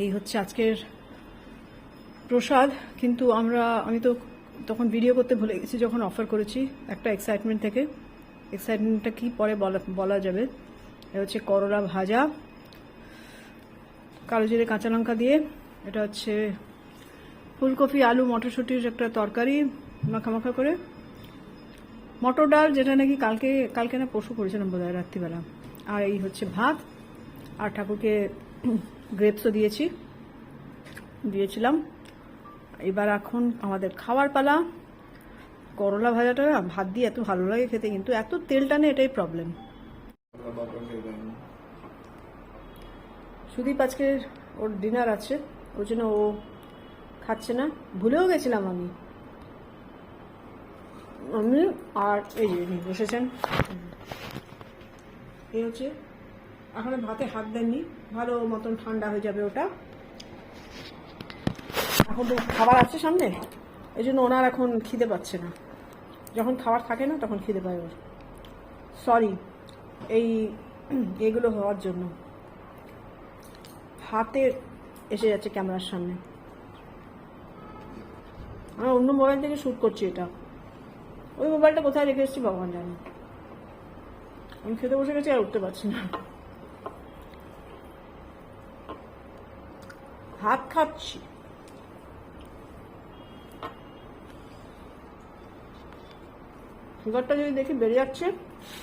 এই হচ্ছে আজকের প্রসাদ। কিন্তু আমরা, আমি তো তখন ভিডিও করতে ভুলে গেছি যখন অফার করেছি একটা এক্সাইটমেন্ট থেকে। এক্সাইটমেন্টটা কি পরে বলা বলা যাবে? এটা হচ্ছে করলা ভাজা, কালো জিরে কাঁচা লঙ্কা দিয়ে। এটা হচ্ছে ফুলকপি, আলু, মটরশুঁটির একটা তরকারি মাখা মাখা করে। মটর ডাল, যেটা নাকি কালকে কালকে না পরশু করেছিলাম বোধ হয় রাত্রিবেলা। আর এই হচ্ছে ভাত। আর ঠাকুরকে গ্রেপসও দিয়েছি। দিয়েছিলাম। এবার এখন আমাদের খাওয়ার পালা। করলা ভাজাটা ভাত দিয়ে এত ভালো লাগে খেতে, কিন্তু এত তেল টানে এটাই প্রবলেম সুদীপ আজকে ওর ডিনার আছে ওর জন্য ও খাচ্ছে না। ভুলেও গেছিলাম আমি। আমি আর এই যে বসেছেন এই হচ্ছে এখনও ভাতে হাত দেননি। ভালো মতন ঠান্ডা হয়ে যাবে ওটা। এখন তো খাবার আছে সামনে। এই জন্য ওনার এখন খিদে পাচ্ছে না। যখন খাবার থাকে না, তখন খিদে পায় ওর। সরি এই এগুলো হওয়ার জন্য। হাতে এসে যাচ্ছে ক্যামেরার সামনে। আমি অন্য মোবাইল থেকে শ্যুট করছি এটা। ওই মোবাইলটা কোথায় রেখে এসেছি, ভগবান জানে। আমি খেতে বসে গেছি আর উঠতে পারছি না। ভাত খাচ্ছি। সুগারটা যদি দেখি বেড়ে যাচ্ছে,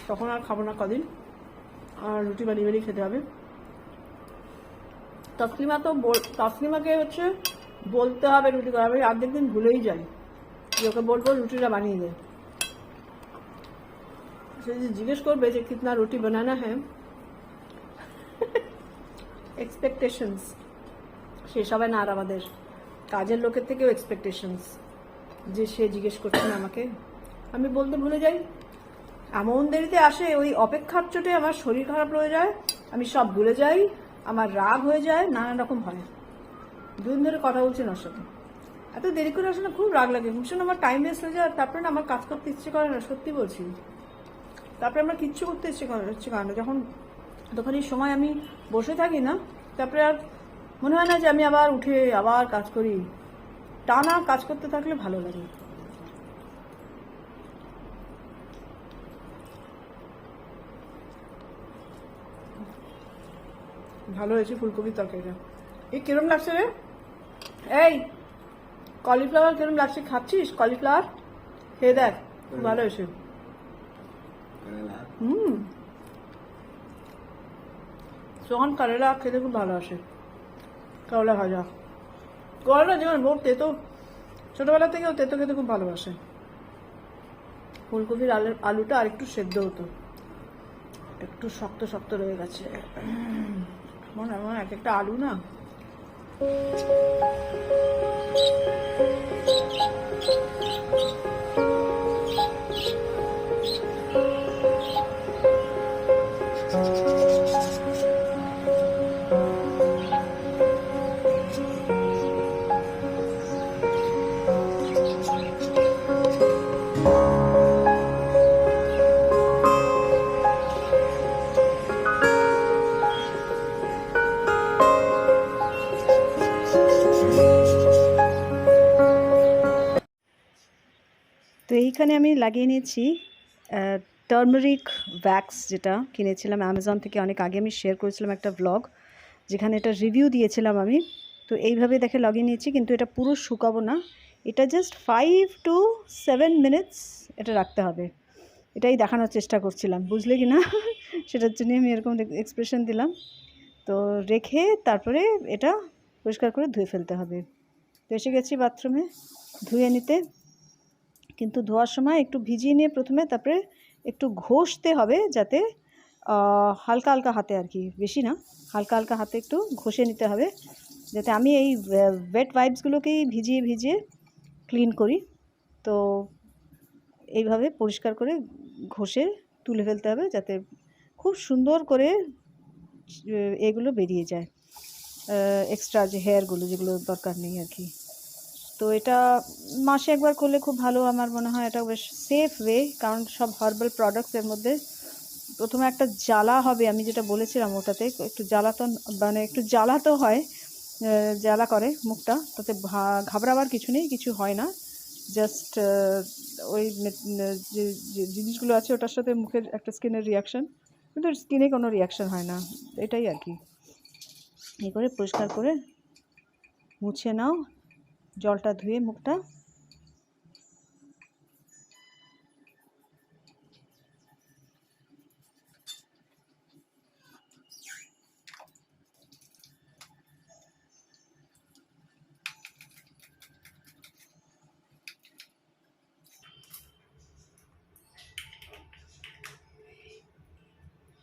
তখন আর খাব না কদিন। আর রুটি বাড়ি বাড়ি খেতে হবে। তসলিমা তো তসলিমাকে হচ্ছে বলতে হবে রুটি করা আমি অর্ধেক দিন ভুলেই যাই। ওকে বলব রুটিটা বানিয়ে দে। সে যদি জিজ্ঞেস করবে যে, কিতনা রুটি বানানা হ্যাঁ এক্সপেকটেশনস সে সবাই না, আর আমাদের কাজের লোকের থেকেও এক্সপেকটেশনস যে সে জিজ্ঞেস করছে না আমাকে। আমি বলতে ভুলে যাই। এমন দেরিতে আসে ওই অপেক্ষার চোটে আমার শরীর খারাপ হয়ে যায়, আমি সব ভুলে যাই, আমার রাগ হয়ে যায়, নানান রকম হয় দুদিন ধরে কথা বলছি ওর সাথে। এত দেরি করে আসলে খুব রাগ লাগে। ভীষণ আমার টাইম ওয়েস্ট হয়ে যায় তারপরে না আমার কাজ করতে ইচ্ছে করে না, সত্যি বলছি। তারপরে আমার কিচ্ছু করতে ইচ্ছে করে ইচ্ছে করে না। যখন তখন এই সময় আমি বসে থাকি না, তারপরে আর মনে হয় না যে আমি আবার উঠে আবার কাজ করি। টানা কাজ করতে থাকলে ভালো লাগে। ভালো হয়েছে ফুলকপির তরকারিটা। এই কিরম লাগছে রে? এই কলিফ্লাওয়ার কিরম লাগছে? খাচ্ছিস কলিফ্লাওয়ার? খেয়ে দেখ খুব ভালো হয়েছে। হুম। সোহান কারেলা খেতে খুব ভালো আসে। করলা ভাজা করলা যেমন বহুত তেতো, ছোটবেলা থেকেও তেতো খেতে খুব ভালোবাসে। ফুলকপির আলু, আলুটা আর একটু সেদ্ধ হতো। একটু শক্ত শক্ত রয়ে গেছে। মনে এমন এক একটা আলু না? তো এইখানে আমি লাগিয়ে নিয়েছি টার্মারিক ভ্যাক্স যেটা কিনেছিলাম অ্যামাজন থেকে অনেক আগে আমি শেয়ার করেছিলাম একটা ব্লগ যেখানে এটা রিভিউ দিয়েছিলাম আমি। তো এইভাবে দেখে লাগিয়ে নিয়েছি, কিন্তু এটা পুরো শুকাবো না। এটা just five to seven minutes এটা রাখতে হবে। এটাই দেখানোর চেষ্টা করছিলাম, বুঝলে কি না? সেটার জন্য আমি এরকম এক্সপ্রেশন দিলাম। তো রেখে তারপরে এটা পরিষ্কার করে ধুয়ে ফেলতে হবে। তো এসে গেছি বাথরুমে ধুয়ে নিতে। কিন্তু ধোয়ার সময় একটু ভিজিয়ে নিয়ে প্রথমে তারপরে একটু ঘষতে হবে যাতে হালকা হালকা হাতে আর কি, বেশি না, হালকা হালকা হাতে একটু ঘষে নিতে হবে। যাতে আমি এই ওয়েট ভাইবসগুলোকেই ভিজিয়ে ভিজিয়ে ক্লিন করি। তো এইভাবে পরিষ্কার করে ঘষে তুলে ফেলতে হবে যাতে খুব সুন্দর করে এগুলো বেরিয়ে যায়। এক্সট্রা যে হেয়ারগুলো যেগুলো দরকার নেই আর কি। তো এটা মাসে একবার করলে খুব ভালো আমার মনে হয়, এটা বেশ সেফ ওয়ে কারণ সব হার্বাল প্রোডাক্টস এর মধ্যে প্রথমে একটা জ্বালা হবে, আমি যেটা বলেছিলাম ওটাতে, একটু জ্বালা তো মানে একটু জ্বালা তো হয় জ্বালা করে মুখটা, তাতে ঘাবড়াবার কিছু নেই, কিছু হয় না জাস্ট ওই যে জিনিসগুলো আছে ওটার সাথে মুখের একটা স্কিনের রিয়াকশন কিন্তু স্কিনে কোনো রিয়াকশন হয় না, এটাই আর কি। এই করে পরিষ্কার করে মুছে নাও জলটা ধুয়ে মুখটা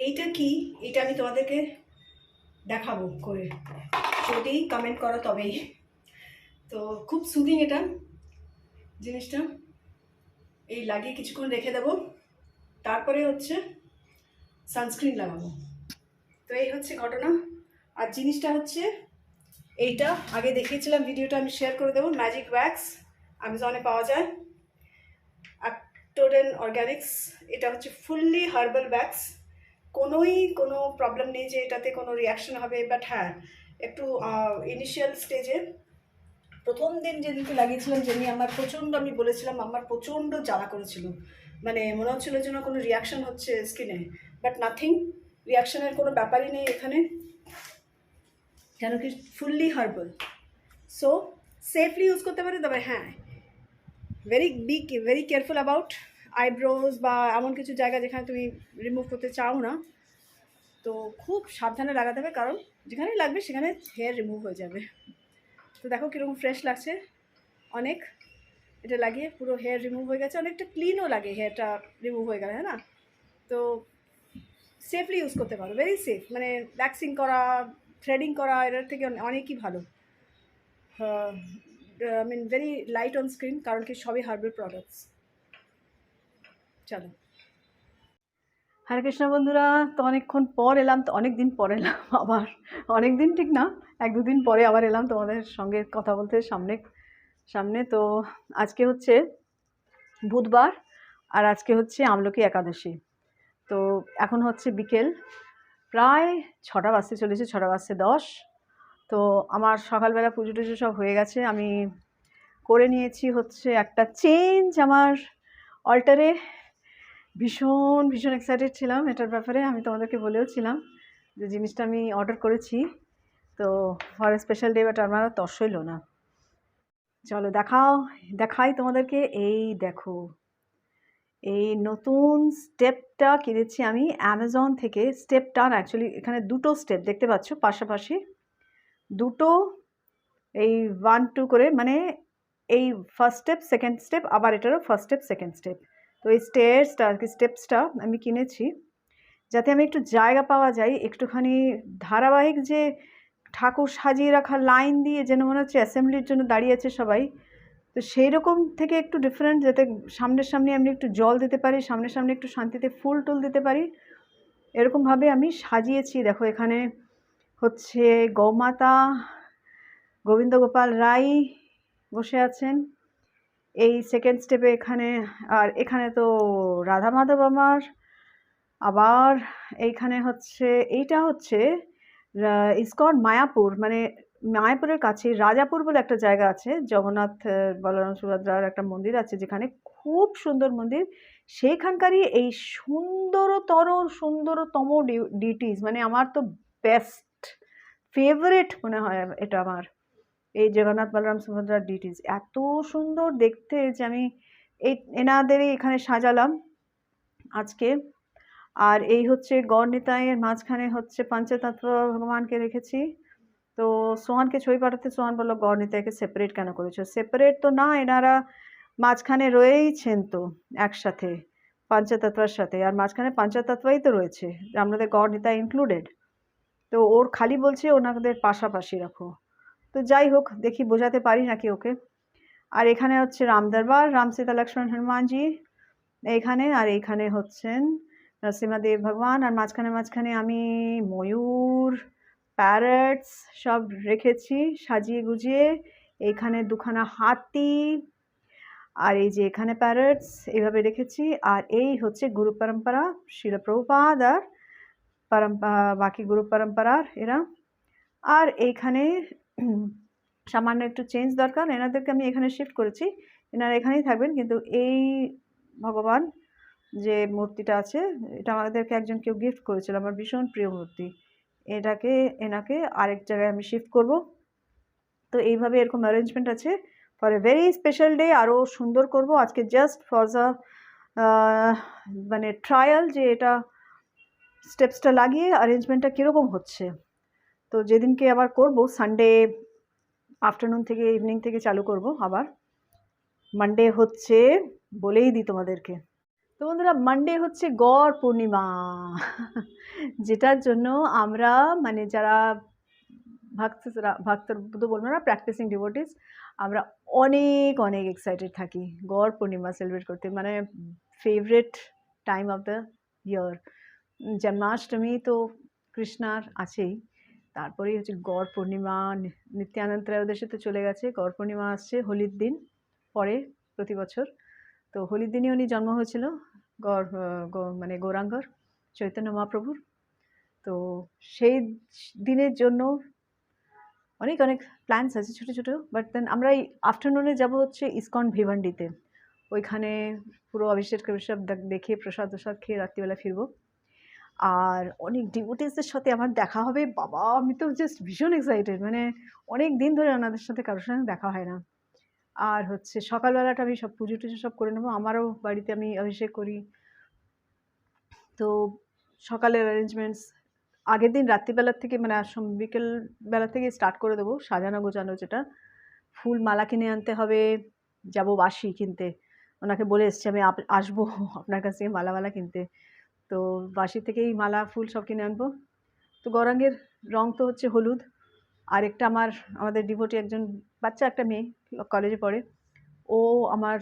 এইটা কি? এটা আমি তোমাদেরকে দেখাবো করে। যদি কমেন্ট করো তবেই খুব সুদিং এটা জিনিসটা। এই লাগিয়ে কিছুক্ষণ রেখে দেবো। তারপরে হচ্ছে সানস্ক্রিন লাগাবো। তো এই হচ্ছে ঘটনা। আর জিনিসটা হচ্ছে এইটা আগে দেখিয়েছিলাম, ভিডিওটা আমি শেয়ার করে দেবো। ম্যাজিক ওয়্যাক্স অ্যামাজনে পাওয়া যায়। অ্যাক্টোডেন অর্গ্যানিক্স এটা হচ্ছে ফুললি হার্বাল ওয়্যাক্স কোনোই কোনো প্রবলেম নেই যে এটাতে কোনো রিয়াকশন হবে। বাট হ্যাঁ একটু ইনিশিয়াল স্টেজে প্রথম দিন যেদিনকে লাগিয়েছিলাম যেদিন আমার প্রচণ্ড, আমি বলেছিলাম, আমার প্রচণ্ড জ্বালা করেছিল। মানে মনে হচ্ছিল যেন কোনো রিয়াকশন হচ্ছে স্কিনে বাট নাথিং রিয়াকশনের কোনো ব্যাপারই নেই এখানে। কেন কি fully herbal so safely use করতে পারি, তবে হ্যাঁ। Very be very careful about eyebrows বা এমন কিছু জায়গা যেখানে তুমি রিমুভ করতে চাও না। তো খুব সাবধানে লাগাতে হবে, কারণ যেখানেই লাগবে সেখানে হেয়ার রিমুভ হয়ে যাবে। তো দেখো কীরকম ফ্রেশ লাগছে। অনেক। এটা লাগিয়ে পুরো হেয়ার রিমুভ হয়ে গেছে। অনেকটা ক্লিনও লাগে হেয়ারটা রিমুভ হয়ে গেলে হ্যাঁ না? তো সেফলি ইউজ করতে পারো। ভেরি সেফ মানে ভ্যাক্সিং করা থ্রেডিং করা, এটার থেকে অনেকই ভালো। I mean very light on screen কারণ কি সবই হার্বাল প্রোডাক্টস চলো। হরে কৃষ্ণ বন্ধুরা, তো অনেকক্ষণ পর এলাম, তো অনেক দিন পর এলাম আবার। অনেক দিন ঠিক না, এক দুদিন পরে আবার এলাম তোমাদের সঙ্গে কথা বলতে সামনে সামনে। তো আজকে হচ্ছে বুধবার আর আজকে হচ্ছে আমলকি একাদশী। তো এখন হচ্ছে বিকেল, প্রায় ছটা বাজতে চলেছে, ছটা বাজতে দশ। তো আমার সকালবেলা পুজো টুজো সব হয়ে গেছে, আমি করে নিয়েছি হচ্ছে একটা চেঞ্জ আমার অল্টারে ভীষণ ভীষণ এক্সাইটেড ছিলাম এটার ব্যাপারে। আমি তোমাদেরকে বলেও ছিলাম যে জিনিসটা আমি অর্ডার করেছি। তো ফর স্পেশাল ডে বাট আমার তস না। চলো দেখাও, দেখাই তোমাদেরকে। এই দেখো, এই নতুন স্টেপটা কিনেছি আমি? অ্যামাজন থেকে স্টেপটা অ্যাকচুয়ালি এখানে দুটো স্টেপ দেখতে পাচ্ছ পাশাপাশি। দুটো, এই ওয়ান টু করে মানে এই ফার্স্ট স্টেপ সেকেন্ড স্টেপ আবার এটারও ফার্স্ট স্টেপ সেকেন্ড স্টেপ তো এই স্টেয়ার্সটা আর কি স্টেপসটা আমি কিনেছি যাতে আমি একটু জায়গা পাওয়া যায়, একটুখানি ধারাবাহিক যে ঠাকুর সাজিয়ে রাখা লাইন দিয়ে যেন মনে হচ্ছে অ্যাসেম্বলির জন্য দাঁড়িয়ে আছে সবাই। তো সেই রকম থেকে একটু ডিফারেন্ট যাতে সামনের সামনে আমি একটু জল দিতে পারি সামনে সামনে একটু শান্তিতে ফুল টুল দিতে পারি। এরকমভাবে আমি সাজিয়েছি। দেখো এখানে হচ্ছে গৌমাতা গোবিন্দ গোপাল রাই বসে আছেন। এই সেকেন্ড স্টেপে এখানে, আর এখানে তো রাধা মাধব আমার। আবার এইখানে হচ্ছে, এইটা হচ্ছে ইসকন মায়াপুর মানে মায়াপুরের কাছে রাজাপুর বলে একটা জায়গা আছে, জগন্নাথ বলরাম সুভদ্রার একটা মন্দির আছে, যেখানে খুব সুন্দর মন্দির। সেইখানকারই এই সুন্দরতর, সুন্দরতম ডিটিস মানে আমার তো বেস্ট ফেভারেট মনে হয় এটা আমার। এই জগন্নাথ বলরাম সুভদ্রার ডিটিস এত সুন্দর দেখতে যে আমি এই এনাদেরই এখানে সাজালাম আজকে। আর এই হচ্ছে গড় নিতাইয়ের মাঝখানে হচ্ছে পঞ্চতত্ত্ব ভগবানকে রেখেছি। তো সোহানকে ছবি পাঠাতে সোহান বলল গড় নিতাইকে সেপারেট কেন করেছ? সেপারেট তো না, এনারা মাঝখানে রয়েইছেন তো একসাথে, পঞ্চতত্ত্বের সাথে। আর মাঝখানে পঞ্চতত্ত্বই তো রয়েছে, আমাদের গড় নিতাই ইনক্লুডেড তো ওর খালি বলছে, ওনাদের পাশাপাশি রাখো। তো যাই হোক, দেখি বোঝাতে পারি নাকি ওকে। আর এখানে হচ্ছে রামদরবার রাম সীতা লক্ষ্মণ হনুমানজি, এইখানে আর এইখানে হচ্ছেন নরসিংহদেব ভগবান। আর মাঝখানে মাঝখানে আমি ময়ূর, প্যারটস সব রেখেছি সাজিয়ে গুজিয়ে। এইখানে দুখানা হাতি, আর এই যে এখানে প্যারটস, এইভাবে রেখেছি। আর এই হচ্ছে গুরু পরম্পরা শিলপ্রভুপাদ আর পরম্পরা বাকি গুরু পরম্পরার এরা। আর এইখানে সামান্য একটু চেঞ্জ দরকার। এনাদেরকে আমি এখানে শিফট করেছি। এনারা এখানেই থাকবেন। কিন্তু এই ভগবান যে মূর্তিটা আছে, এটা আমাদেরকে একজন কেউ গিফট করেছিল। আমার ভীষণ প্রিয় মূর্তি। এটাকে, এনাকে আরেক জায়গায় আমি শিফট করব। তো এইভাবে এরকম অ্যারেঞ্জমেন্ট আছে। For a very special day আরও সুন্দর করব। আজকে জাস্ট ফর দ্য মানে ট্রায়াল যে এটা স্টেপসটা লাগিয়ে অ্যারেঞ্জমেন্টটা কীরকম হচ্ছে। তো যেদিনকে আবার করব সানডে আফটারনুন থেকে ইভিনিং থেকে চালু করব আবার। মানডে হচ্ছে বলেই দিই তোমাদেরকে। তো বন্ধুরা মানডে হচ্ছে গড় পূর্ণিমা। যেটার জন্য আমরা মানে যারা ভক্তরা ভক্ত তো বলব না প্র্যাকটিসিং ডিভোটিস আমরা অনেক অনেক এক্সাইটেড থাকি গড় পূর্ণিমা সেলিব্রেট করতে। মানে favourite time of the year Janmashtami তো কৃষ্ণার আছেই। তারপরেই হচ্ছে গড় পূর্ণিমা নিত্যানন্দ ত্রয়োদশী তো চলে গেছে। গড় পূর্ণিমা আসছে হোলির দিন পরে প্রতি বছর। তো হোলির দিনই উনি জন্ম হয়েছিল, গড় মানে গৌরাঙ্গর, চৈতন্য মহাপ্রভুর। তো সেই দিনের জন্য অনেক অনেক প্ল্যানস আছে ছোটো ছোটো। বাট দেন আমরা এই আফটারনুনে যাব হচ্ছে ইসকন ভিভান্ডিতে। ওইখানে পুরো অভিষেক টভিষেক দেখ- দেখে প্রসাদ প্রসাদ খেয়ে রাত্রিবেলা ফিরবো। আর অনেক ডিভোটিসদের সাথে আমার দেখা হবে। বাবা, আমি তো জাস্ট ভীষণ এক্সাইটেড মানে অনেক দিন ধরে ওনাদের সাথে কারোর সঙ্গে দেখা হয় না। আর হচ্ছে সকালবেলাটা আমি সব পুজো টুজো সব করে নেব, আমারও বাড়িতে আমি অভিষেক করি। তো সকালের অ্যারেঞ্জমেন্টস আগের দিন রাত্রিবেলার থেকে মানে বিকেল বেলা থেকে স্টার্ট করে দেবো, সাজানো গোছানো যেটা। ফুল মালা কিনে আনতে হবে, যাব বাসি কিনতে। ওনাকে বলে এসছি আমি আসব আপনার কাছ থেকে মালা মালা কিনতে। তো বাসি থেকেই মালা, ফুল সব কিনে আনব। তো গৌরাঙ্গের রং তো হচ্ছে হলুদ। আর একটা আমার, আমাদের ডিভোটি একজন বাচ্চা একটা মেয়ে কলেজে পড়ে। ও আমার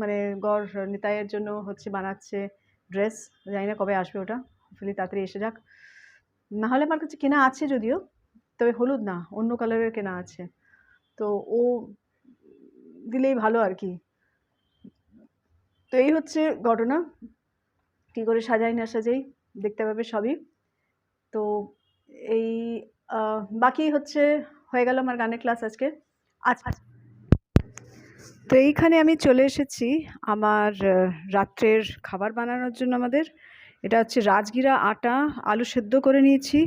মানে গড় নিতাইয়ের জন্য হচ্ছে বানাচ্ছে ড্রেস জানি না কবে আসবে ওটা। হোপফুলি তাড়াতাড়ি এসে যাক। নাহলে আমার কাছে কেনা আছে যদিও, তবে হলুদ না, অন্য কালারের কেনা আছে। তো ও দিলেই ভালো আর কি। তো এই হচ্ছে ঘটনা। কী করে সাজাই না সাজাই, দেখতে পাবে সবই। তো এই বাকি হচ্ছে, হয়ে গেল আমার গানের ক্লাস আজকে। আচ্ছা। তো এইখানে আমি চলে এসেছি আমার রাত্রের খাবার বানানোর জন্য আমাদের। এটা হচ্ছে রাজগিরা আটা, আলু সেদ্ধ করে নিয়েছি।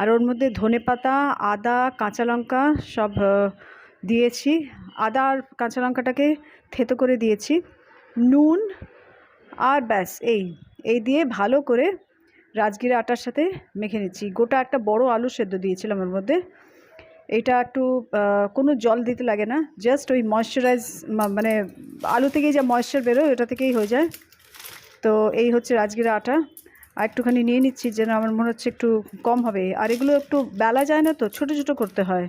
আর ওর মধ্যে ধনেপাতা আদা, কাঁচা লঙ্কা সব দিয়েছি। আদা আর কাঁচা লঙ্কাটাকে থেতো করে দিয়েছি। নুন আর ব্যাস, এই। এই দিয়ে ভালো করে রাজগিরা আটার সাথে মেখে নিচ্ছি। গোটা একটা বড় আলু সেদ্ধ দিয়েছিলাম ওর মধ্যে। এটা একটু কোনো জল দিতে লাগে না জাস্ট ওই ময়শ্চারাইজ মানে আলু থেকেই যা ময়েশ্চার বেরোয় ওটা থেকেই হয়ে যায়। তো এই হচ্ছে রাজগিরা আটা। আর একটুখানি নিয়ে নিচ্ছি যেন আমার মনে হচ্ছে একটু কম হবে। আর এগুলো একটু বেলা যায় না তো, ছোটো ছোটো করতে হয়।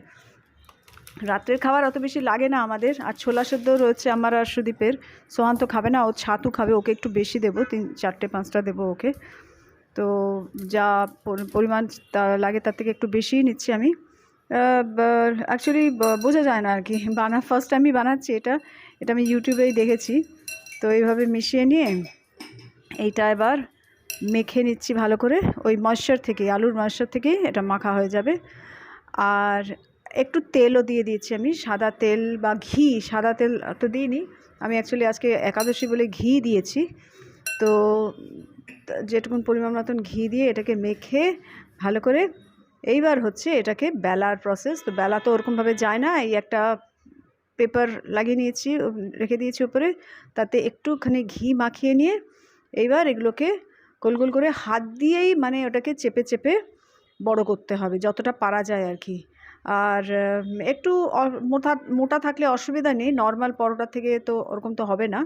রাত্রের খাবার অত বেশি লাগে না আমাদের। আর ছোলা সেদ্ধ রয়েছে আমার আর সুদীপের। সোহান তো খাবে না, ও ছাতু খাবে, ওকে একটু বেশি দেবো, তিন, চারটে, পাঁচটা দেবো ওকে। তো যা পরিমাণ লাগে তার থেকে একটু বেশিই নিচ্ছি আমি। অ্যাকচুয়ালি বোঝা যায় না আর কি। বানা ফার্স্ট আমি বানাচ্ছি এটা। এটা আমি ইউটিউবেই দেখেছি। তো এইভাবে মিশিয়ে নিয়ে এইটা এবার মেখে নিচ্ছি ভালো করে। ওই ময়শ্চার থেকে আলুর ময়শ্চার থেকেই এটা মাখা হয়ে যাবে। আর একটু তেলও দিয়ে দিয়েছি আমি, সাদা তেল বা ঘি, সাদা তেল তো দিইনি। আমি অ্যাকচুয়ালি আজকে একাদশী বলে ঘি দিয়েছি। তো যেটুকুন পরিমাণ মতন ঘি দিয়ে এটাকে মেখে ভালো করে এইবার হচ্ছে এটাকে বেলার প্রসেস তো বেলা তো ওরকমভাবে যায় না, এই একটা পেপার লাগিয়ে নিয়েছি, রেখে দিয়েছি উপরে, তাতে একটুখানি ঘি মাখিয়ে নিয়ে এইবার এগুলোকে গোল গোল করে হাত দিয়েই মানে ওটাকে চেপে চেপে বড় করতে হবে, যতটা পারা যায় আর কি। আর একটু মোটা মোটা থাকলে অসুবিধা নেই নর্মাল পরোটা থেকে তো ওরকম তো হবে না।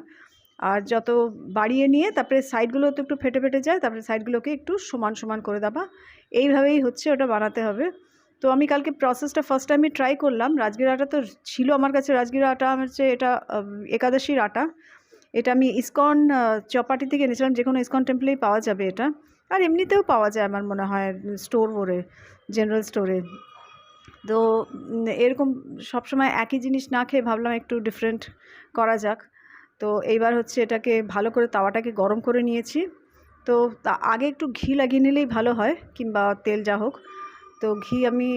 আর যত বাড়িয়ে নিয়ে, তারপরে সাইডগুলো তো একটু ফেটে ফেটে যায়, তারপরে সাইডগুলোকে একটু সমান সমান করে দেবা। এইভাবেই হচ্ছে, ওটা বানাতে হবে। তো আমি কালকে প্রসেসটা ফার্স্ট টাইমে ট্রাই করলাম। রাজগীর আটা তো ছিল আমার কাছে, রাজগীর আটা আমার হচ্ছে এটা একাদশীর আটা। এটা আমি ইসকন চপাটি থেকে এনেছিলাম, যে কোনো ইসকন টেম্পলেই পাওয়া যাবে এটা। আর এমনিতেও পাওয়া যায় আমার মনে হয় স্টোর ওরে জেনারেল স্টোরে তো এরকম সবসময় একই জিনিস না খেয়ে ভাবলাম একটু ডিফারেন্ট করা যাক। তো এইবার হচ্ছে এটাকে ভালো করে তাওয়াটাকে গরম করে নিয়েছি। তো আগে একটু ঘি লাগিয়ে নিলেই ভালো হয়, কিংবা তেল যা হোক। তো তো ঘি আমি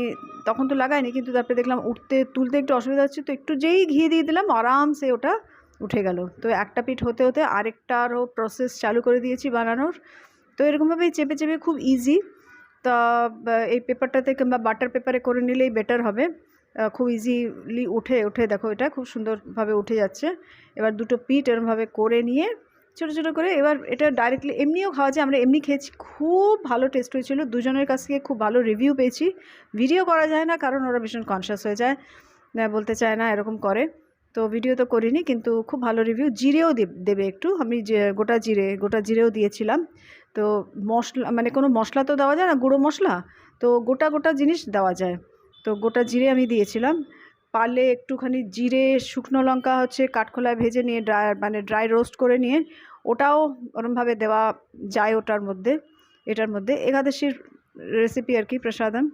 তখন তো লাগাইনি, কিন্তু তারপরে দেখলাম উঠতে, তুলতে একটু অসুবিধা হচ্ছে, তো একটু যেই ঘি দিয়ে দিলাম আরামসে ওটা উঠে গেল। তো একটা পিঠ হতে হতে আরেকটারও প্রসেস চালু করে দিয়েছি বানানোর। তো এরকমভাবেই চেপে চেপে খুব ইজি তা এই পেপারটাতে কিংবা বাটার পেপারে করে নিলেই বেটার হবে। খুব ইজিলি উঠে উঠে দেখো এটা, খুব সুন্দরভাবে উঠে যাচ্ছে। এবার দুটো পিঠ এরমভাবে করে নিয়ে ছোটো ছোটো করে এবার এটা ডাইরেক্টলি এমনিও খাওয়া যায়, আমরা এমনি খেয়েছি, খুব ভালো টেস্ট হয়েছিল। দুজনের কাছ থেকে খুব ভালো রিভিউ পেয়েছি। ভিডিও করা যায় না, কারণ ওরা ভীষণ কনসিয়াস হয়ে যায় বলতে চায় না, এরকম করে। তো ভিডিও তো করিনি, কিন্তু খুব ভালো রিভিউ জিরেও দেবে একটু, আমি যে, গোটা জিরে, গোটা জিরেও দিয়েছিলাম। তো মশলা মানে কোনো মশলা তো দেওয়া যায় না, গুঁড়ো মশলা? তো গোটা গোটা জিনিস দেওয়া যায়। তো গোটা জিরে আমি দিয়েছিলাম। পারলে একটুখানি জিরে, শুকনো লঙ্কা হচ্ছে কাঠখোলায় ভেজে নিয়ে ড্রাই মানে ড্রাই রোস্ট করে নিয়ে ওটাও ওরমভাবে দেওয়া যায় ওটার মধ্যে, এটার মধ্যে। একাদশীর রেসিপি আর কি প্রসাদম।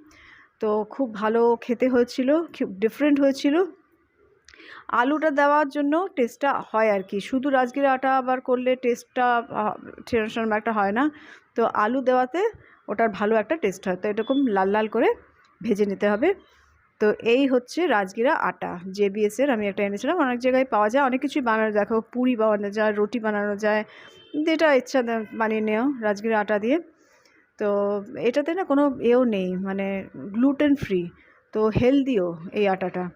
তো খুব ভালো খেতে হয়েছিল, খুব ডিফারেন্ট হয়েছিল। আলুটা দেওয়ার জন্য টেস্টটা হয় আর কি। শুধু রাজগীর আটা আবার করলে টেস্টটা সেরকম একটা হয় না। তো আলু দেওয়াতে ওটার ভালো একটা টেস্ট হয়। তো এরকম লাল লাল করে ভেজে নিতে হবে। তো এই হচ্ছে রাজগিরা আটা। জে জেবিএসের আমি একটা এনেছিলাম। অনেক জায়গায় পাওয়া যায়। অনেক কিছুই বানানো দেখো, পুরি বানানো যায়, রুটি বানানো যায়। যেটা ইচ্ছা বানিয়ে নেও রাজগিরা আটা দিয়ে। তো এটাতে না কোনো এও নেই। মানে গ্লুটেন ফ্রি তো হেলদিও এই আটাটা।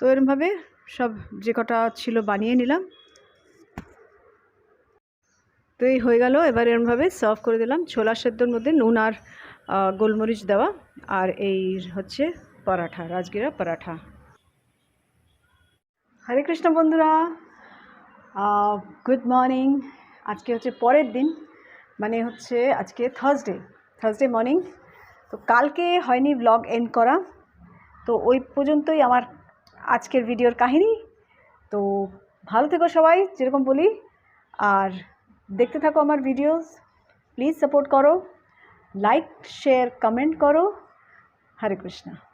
তো এরমভাবে সব যে কটা ছিল বানিয়ে নিলাম। তো এই হয়ে গেল, এবার এরমভাবে সার্ভ করে দিলাম ছোলা সেদ্ধর মধ্যে নুন আর গোলমরিচ দেওয়া আর এই হচ্ছে পরাঠা, রাজগিরা পরাঠা। হরে কৃষ্ণ বন্ধুরা গুড মর্নিং আজকে হচ্ছে পরের দিন মানে হচ্ছে আজকে থার্সডে থার্সডে মর্নিং তো কালকে হয়নি ব্লগ এন্ড করা, তো ওই পর্যন্তই আমার আজকের ভিডিওর কাহিনী। তো ভালো থেকো সবাই, যেরকম বলি। আর দেখতে থাকো আমার ভিডিওস প্লিজ সাপোর্ট করো। লাইক শেয়ার কমেন্ট করো। হরে কৃষ্ণা।